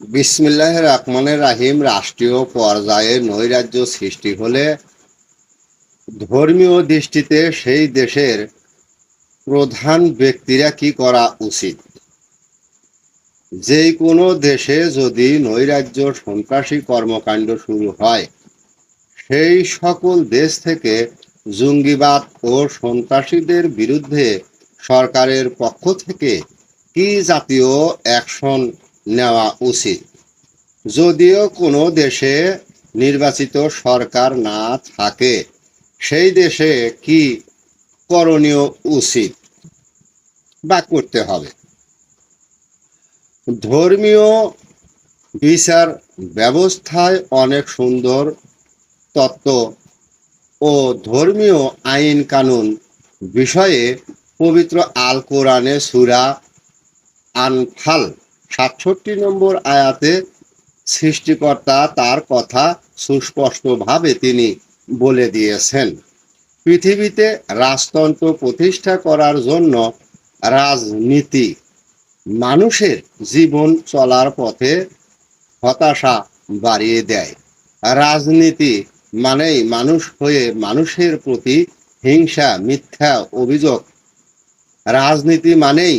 বিসমিল্লাহ রহমানের রাহিম, রাষ্ট্রীয় পর্যায়ে নৈরাজ্য সৃষ্টি হলে ধর্মীয় দৃষ্টিতে সেই দেশের প্রধান ব্যক্তিরা কি করা উচিত? যে কোনো দেশে যদি নৈরাজ্য সন্ত্রাসী কর্মকাণ্ড শুরু হয়, সেই সকল দেশ থেকে জঙ্গিবাদ ও সন্ত্রাসীদের বিরুদ্ধে সরকারের পক্ষ থেকে কি জাতীয় অ্যাকশন নেওয়া উচিত। যদিও কোনো দেশে নির্বাচিত সরকার না থাকে, সেই দেশে কি করণীয় উচিত বা করতে হবে? ধর্মীয় বিচার ব্যবস্থায় অনেক সুন্দর তত্ত্ব ও ধর্মীয় আইন কানুন বিষয়ে পবিত্র আল কোরআনে সুরা আনফাল সাতষট্টি নম্বর আয়াতে সৃষ্টিকর্তা তার কথা সুস্পষ্টভাবে তিনি বলে দিয়েছেন। পৃথিবীতে রাজতন্ত্র প্রতিষ্ঠা করার জন্য রাজনীতি, মানুষের জীবন চলার পথে হতাশা বাড়িয়ে দেয়। রাজনীতি মানেই মানুষ হয়ে মানুষের প্রতি হিংসা, মিথ্যা অভিযোগ। রাজনীতি মানেই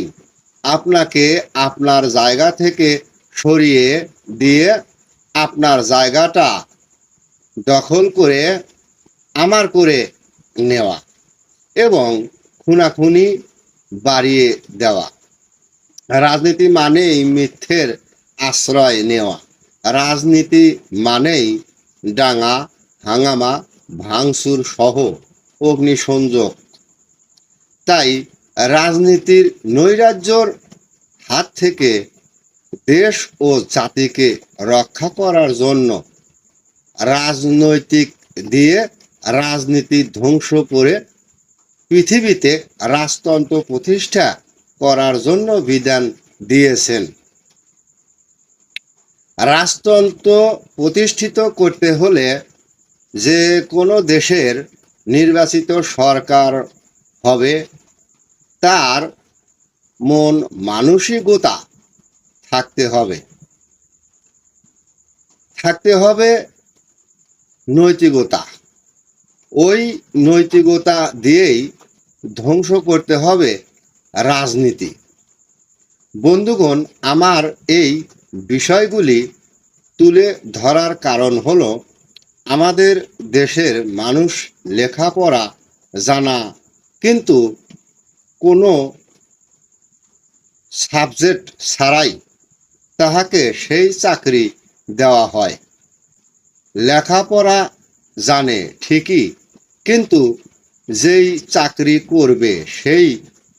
আপনাকে আপনার জায়গা থেকে সরিয়ে দিয়ে আপনার জায়গাটা দখল করে আমার করে নেওয়া এবং খুনাখুনি বাড়িয়ে দেওয়া। রাজনীতি মানেই মিথ্যের আশ্রয় নেওয়া। রাজনীতি মানেই ডাঙা, হাঙ্গামা, ভাঙচুর সহ অগ্নিসংযোগ। তাই রাজনীতির নৈরাজ্যর হাত থেকে দেশ ও জাতিকে রক্ষা করার জন্য রাজনৈতিক দিয়ে রাজনীতি ধ্বংস করে পৃথিবীতে রাজতন্ত্র প্রতিষ্ঠা করার জন্য বিধান দিয়েছেন। রাজতন্ত্র প্রতিষ্ঠিত করতে হলে যে কোনো দেশের নির্বাচিত সরকার হবে তার মন মানসিকতা থাকতে হবে। থাকতে হবে নৈতিকতা। ওই নৈতিকতা দিয়েই ধ্বংস করতে হবে রাজনীতি। বন্ধুগণ, আমার এই বিষয়গুলি তুলে ধরার কারণ হলো, আমাদের দেশের মানুষ লেখাপড়া জানা, কিন্তু কোনো সাবজেক্ট ছাড়াই তাহাকে সেই চাকরি দেওয়া হয়। লেখাপড়া জানে ঠিকই, কিন্তু যেই চাকরি করবে সেই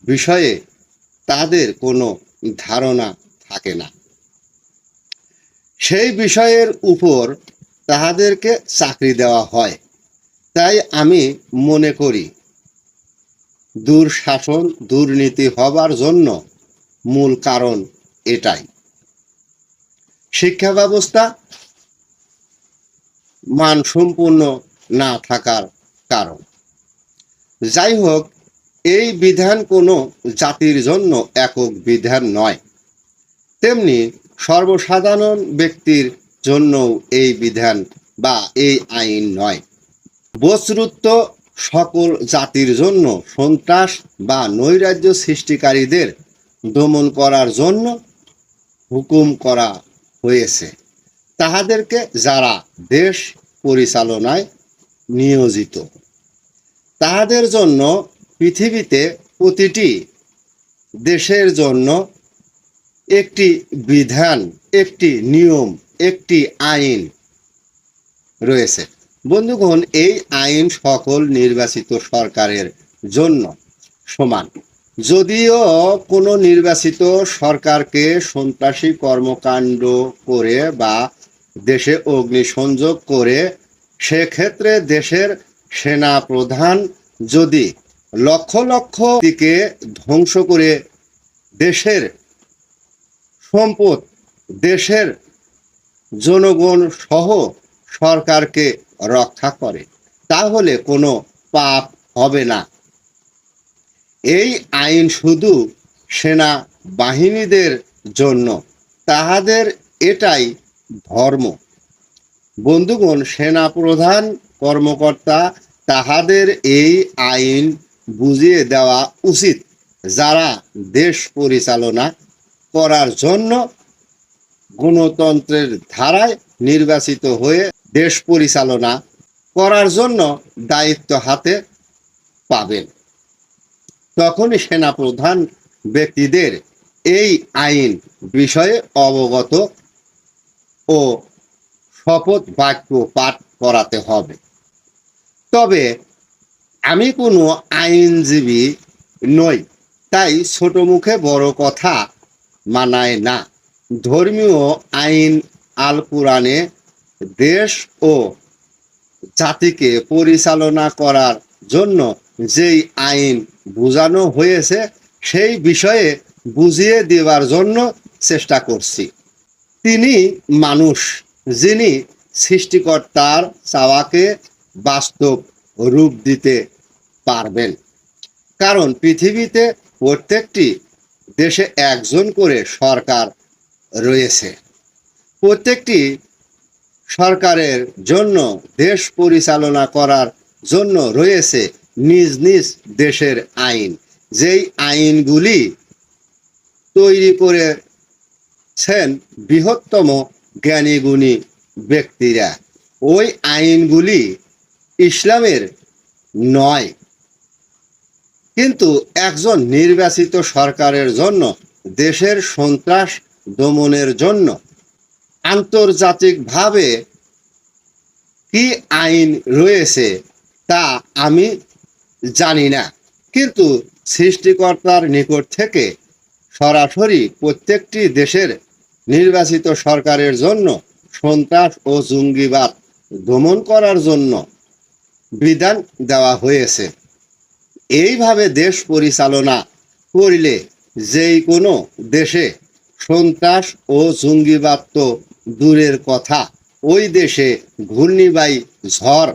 বিষয়ে তাদের কোনো ধারণা থাকে না। সেই বিষয়ের উপর তাহাদেরকে চাকরি দেওয়া হয়। তাই আমি মনে করি দুঃশাসন দুর্নীতি হবার জন্য মূল কারণ এটাই। শিক্ষা ব্যবস্থা মানসম্পন্ন না থাকার কারণ। যাই হোক, এই বিধান কোনো জাতির জন্য একক বিধান নয়। তেমনি সর্বসাধারণ ব্যক্তির জন্য এই বিধান বা এই আইন নয়। বস্রুত্ব সকল জাতির জন্য সন্ত্রাস বা নৈরাজ্য সৃষ্টিকারীদের দমন করার জন্য হুকুম করা হয়েছে। তাহাদেরকে যারা দেশ পরিচালনায় নিয়োজিত, তাহাদের জন্য পৃথিবীতে প্রতিটি দেশের জন্য একটি বিধান, একটি নিয়ম, একটি আইন রয়েছে। বন্ধুগণ, এই আইন সকল নির্বাচিত সরকারের জন্য সমান। যদিও কোনো নির্বাচিত সরকারকে সন্ত্রাসী কর্মকাণ্ড করে বা দেশে অগ্নিসংযোগ করে, সেক্ষেত্রে দেশের সেনা প্রধান যদি লক্ষ লক্ষ দিকে ধ্বংস করে দেশের সম্পদ, দেশের জনগণ সহ সরকারকে রক্ষা করে, তাহলে কোনো পাপ হবে না। এই আইন শুধু সেনা বাহিনীদের জন্য, তাহাদের এটাই ধর্ম। বন্ধুগণ, সেনাপ্রধান কর্মকর্তা, তাহাদের এই আইন বুঝিয়ে দেওয়া উচিত। যারা দেশ পরিচালনা করার জন্য গণতন্ত্রের ধারায় নির্বাচিত হয়ে দেশ পরিচালনা করার জন্য দায়িত্ব হাতে পাবেন। তখনই সেনাপ্রধান ব্যক্তিদের এই আইন বিষয়ে অবগত ও শপথ বাক্য পাঠ করাতে হবে। তবে আমি কোনো আইনজীবী নই, তাই ছোট মুখে বড় কথা মানায় না। ধর্মীয় আইন আল কোরআনে দেশ ও জাতিকে পরিচালনা করার জন্য যেই আইন বোঝানো হয়েছে, সেই বিষয়ে বুঝিয়ে দেওয়ার জন্য চেষ্টা করছি। তিনি মানুষ, যিনি সৃষ্টিকর্তার চাওয়াকে বাস্তব রূপ দিতে পারবেন। কারণ পৃথিবীতে প্রত্যেকটি দেশে একজন করে সরকার রয়েছে। প্রত্যেকটি সরকারের জন্য দেশ পরিচালনা করার জন্য রয়েছে নিজ নিজ দেশের আইন। যেই আইনগুলি তৈরি করেছেন বৃহত্তম জ্ঞানীগুণী ব্যক্তিরা, ওই আইনগুলি ইসলামের নয়। কিন্তু একজন নির্বাচিত সরকারের জন্য, দেশের সন্ত্রাস দমনের জন্য আন্তর্জাতিকভাবে কি আইন রয়েছে তা আমি জানি না। কিন্তু সৃষ্টিকর্তার নিকট থেকে সরাসরি প্রত্যেকটি দেশের নির্বাচিত সরকারের জন্য সন্ত্রাস ও জঙ্গিবাদ দমন করার জন্য বিধান দেওয়া হয়েছে। এইভাবে দেশ পরিচালনা করলে যেই কোনো দেশে সন্ত্রাস ও জঙ্গিবাদ তো দূরের কথা। ওই দেশে ঘূর্ণিবায়ী ঝড়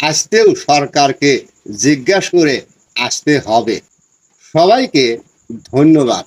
আসতেও সরকারকে জিজ্ঞাসা করে আসতে হবে। সবাইকে ধন্যবাদ।